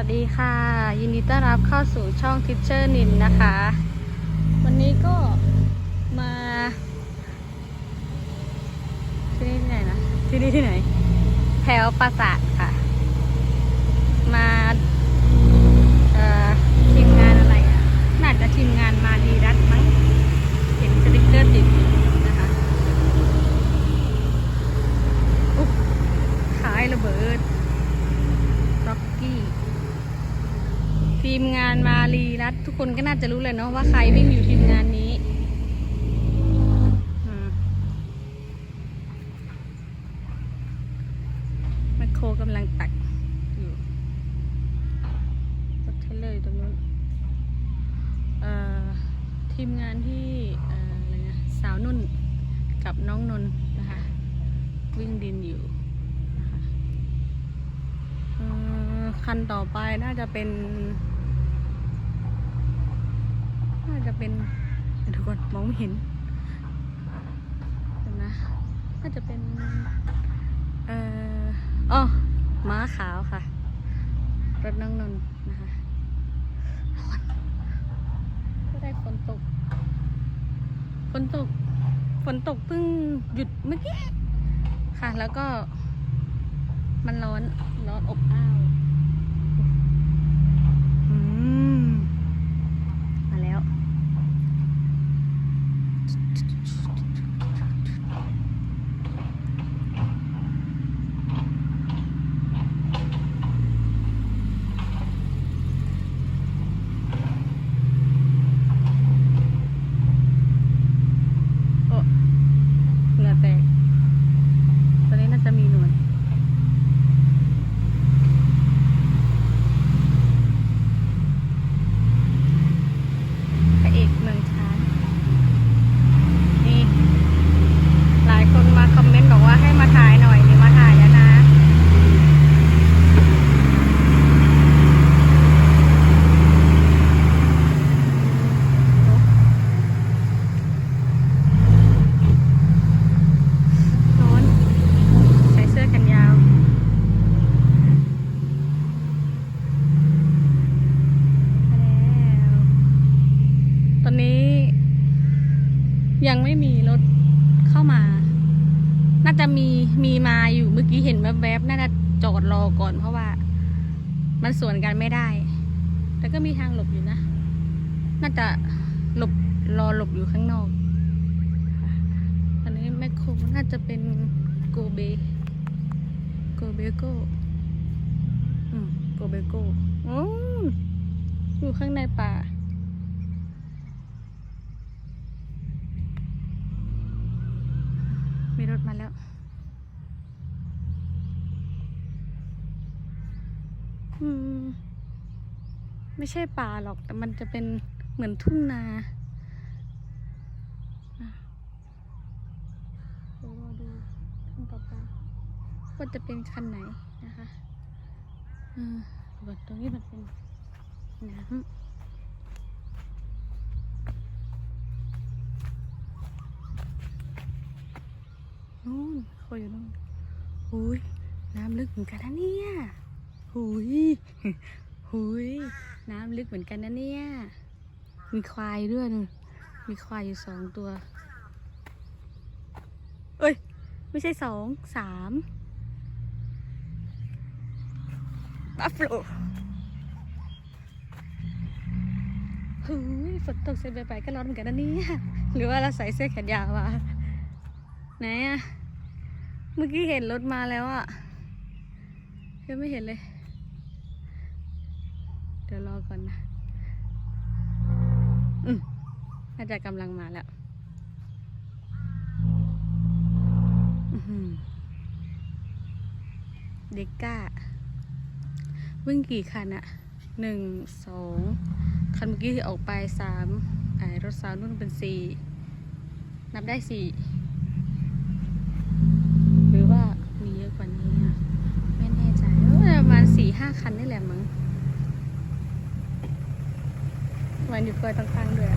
วัสดีค่ะ ยินดีต้อนรับเข้าสู่ช่องทิชเชอร์นินนะคะ วันนี้ก็มาที่นี่ที่ไหนนะที่นี่ที่ไหน แถวปราสาทค่ะ มาเอ่อทีมงานอะไรอะ น่าจะทีมงานมาดีรัตน์มั้ง เห็นสติ๊กเกอร์ติดอยู่นะคะอุ๊ยขายระเบิด ร็อกกี้ ทีมงานมารีรัต ทุกคนก็น่าจะรู้เลยเนาะว่าใครวิ่งอยู่ทีมงานนี้มแมคโครกำลังตักอยู่รถเทเลอร์อยู่ตรงนู้นเอ่อทีมงานที่เอ่ออะไรนะสาวนุ่นกับน้องนนนะคะวิ่งดินอยู่นะคะคันต่อไปน่าจะเป็น จะเป็นทุกคนมองไม่เห็นนะน่าจะเป็นเอ่ออ๋อม้าขาวค่ะรถน้องนนนะคะก็ได้ฝนตกฝนตกฝนตกเพิ่งหยุดเมื่อกี้ค่ะ แล้วก็มันร้อนร้อนอบอ้าว อืม มาแล้ว โอ้เหงื่อแตก ตอนนี้น่าจะมีหนวด พระเอกเมืองช้างนี่ หลายคนมาคอมเมนต์บอกว่าให้มาถ่ายหน่อยนี่มาถ่ายแล้วนะ ร้อน ใส่เสื้อกันยาว มาแล้ว ตอนนี้ ยังไม่มีรถเข้ามา น่า จะมีมีมาอยู่เมื่อกี้เห็นแวบๆน่าจะจอดรอก่อนเพราะว่า มันสวนกันไม่ได้ แต่ก็มีทางหลบอยู่นะ น่าจะหลบรอหลบอยู่ข้างนอกอันนี้แมคโครน่าจะเป็นโกเบโกเบโกอืมโกเบโกออยู่ข้างในป่ามีรถมาแล้ว อืม ไม่ใช่ป่าหรอก แต่มันจะเป็นเหมือนทุ่งนาเดี๋ยวรอดูคันต่อไปว่าจะเป็นคันไหนนะคะอืมตรงนี้มันเป็นน้ำนู่นเขาอยู่นู่นหุยน้ำลึกเหมือนกันนะเนี่ย หุยหุยน้ำลึกเหมือนกันนะเนี่ย มีควายด้วยนึงมีควายอยู่สองตัว เอ้ย ไม่ใช่สอง สามบัฟโลหุยฝนตกเสร็จไปๆก็ร้อนเหมือนกันนะเนี่ย หรือว่าเราใส่เสื้อแขนยาวมาไหนอะเมื่อกี้เห็นรถมาแล้วอะยังไม่เห็นเลย เดี๋ยวรอก่อนนะ อืมน่าจะกำลังมาแล้วเด็กก้า วิ่งกี่คันอะหนึ่งสองคันเมื่อกี้ที่ออกไปสามไอรถสาวนุ่นเป็นสี่นับได้สี่หรือว่ามีเยอะกว่านี้อะไม่แน่ใจประมาณสี่ห้าคันนี่แหละมั้ง มันอยู่กลอยต่างๆด้วย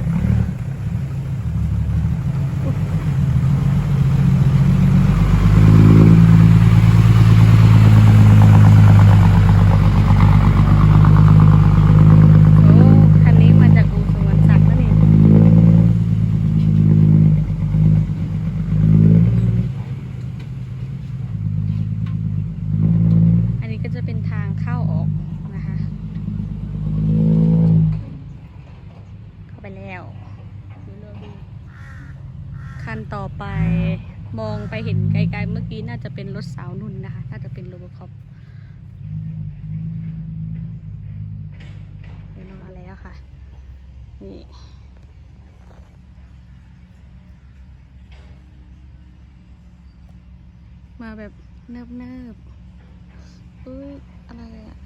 มองไปเห็นไกลๆเมื่อกี้น่าจะเป็นรถสาวนุ่นนะคะ น่าจะเป็นโรบคอปเดี๋ยวเรามาแล้วค่ะ นี่มาแบบเนิบเนิบอุ้ย อะไรอะ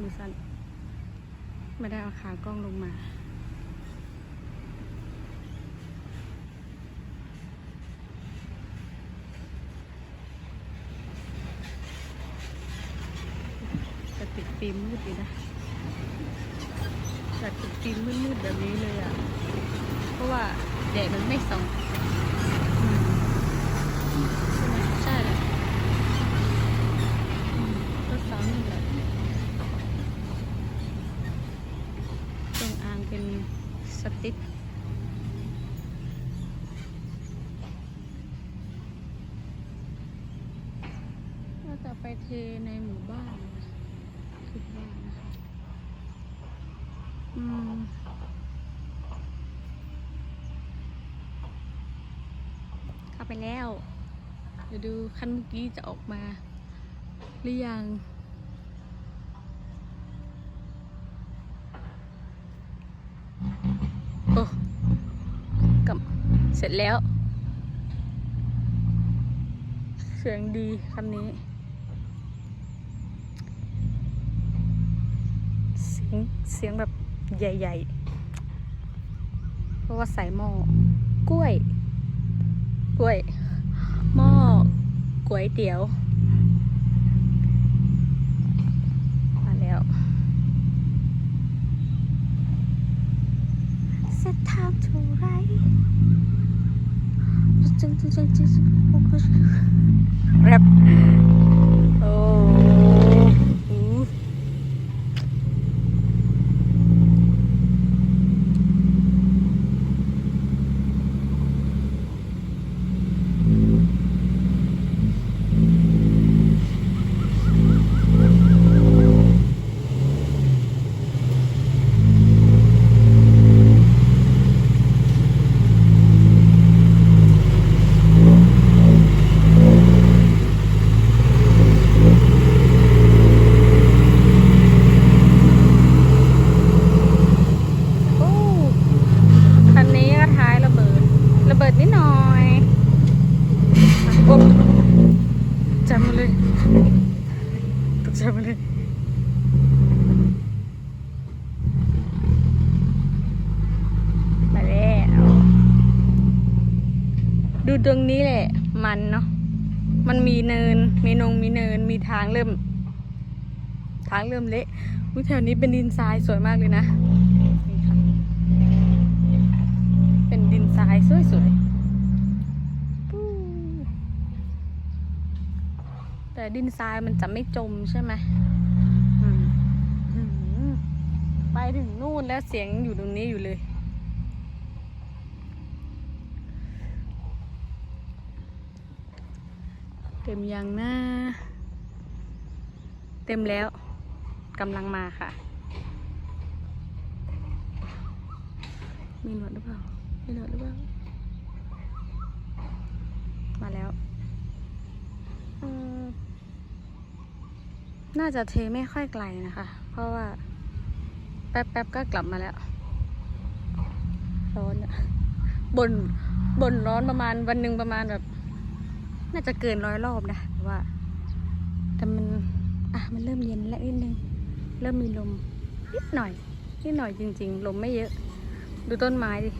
มือสั่น ไม่ได้เอาขากล้องลงมา จะติดฟิล์มมืดดีนะจะติดฟิล์มมืดๆแบบนี้เลยอะ เพราะว่าแดดมันไม่ส่องอืมใช่ไหมใช่เลยอืมรถสาวนี่แหละตรงอ่างเป็นสติ๊กว่าจะไปเทในหมู่บ้านนะคิดว่านะคะอืม เข้าไป แล้ว เดี๋ยวดูคันเมื่อกี้จะออกมา หรือยัง โอ้กำเสร็จแล้ว เสียงดีคันนี้เสียงเสียงแบบใหญ่ ๆ เพราะว่าใส่หม้อกล้วย กล้วย หม้อก๋วยเตี๋ยว มาแล้ว เสร็จทำถูกไรจึงจึงจึงจึงแรปโอ้โหโอ้คันนี้ก็ท้ายระเบิด ระเบิดนิดหน่อยโอ้จำมาเลยตกใจมาเลย มาแล้ว ดูตรงนี้แหละ มันเนาะมันมีเนิน มีนงมีเนินมีทางเริ่ม ทางเริ่มเละอุ๊ยแถวนี้เป็นดินทรายสวยมากเลยนะนี่ค่ะเป็นดินทรายสวยๆปู้แต่ดินทรายมันจะไม่จมใช่ไหมไปถึงนู่นแล้วเสียงอยู่ตรงนี้อยู่เลย เต็มยังหน้า เต็มแล้วกำลังมาค่ะ มีหนวดหรือเปล่ามีหนวดหรือเปล่า มาแล้ว น่าจะเทไม่ค่อยไกลนะคะ เพราะว่า แป๊บๆก็กลับมาแล้ว ร้อนอะบนบนร้อนประมาณวันหนึ่งประมาณแบบ น่าจะเกินร้อยรอบนะว่าแต่มันอะมันเริ่มเย็นแล้วนิดนึงเริ่มมีลมนิดหน่อยนิดหน่อยจริง ๆ ลมไม่เยอะ ดูต้นไม้ดิ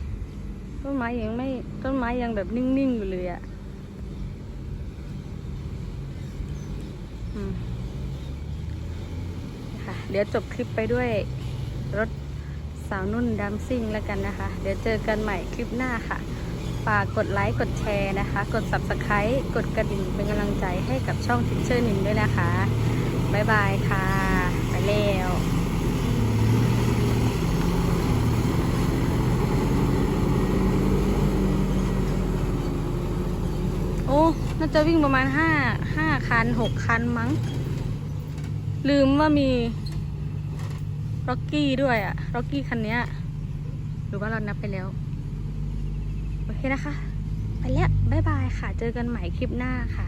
ต้นไม้ยังไม่ต้นไม้ยังแบบนิ่งๆอยู่เลยอะ่ะค่ะเดี๋ยวจบคลิปไปด้วยรถสาวนุ่นดัมซิ่งแล้วกันนะคะ เดี๋ยวเจอกันใหม่คลิปหน้าค่ะ ฝากกดไลค์กดแชร์นะคะ กด subscribe กดกระดิ่งเป็นกำลังใจให้กับช่องทิเชอร์นินด้วยนะคะบ๊ายบายค่ะ ไปแล้วโอ้น่าจะวิ่งประมาณห้าห้าคันหกคันมั้ง ลืมว่ามีรร็อกกี้ด้วยอะร็อกกี้คันเนี้ยหรือว่าเรานับไปแล้ว โอเคนะคะ ไปแล้ว บ๊ายบายค่ะ เจอกันใหม่คลิปหน้าค่ะ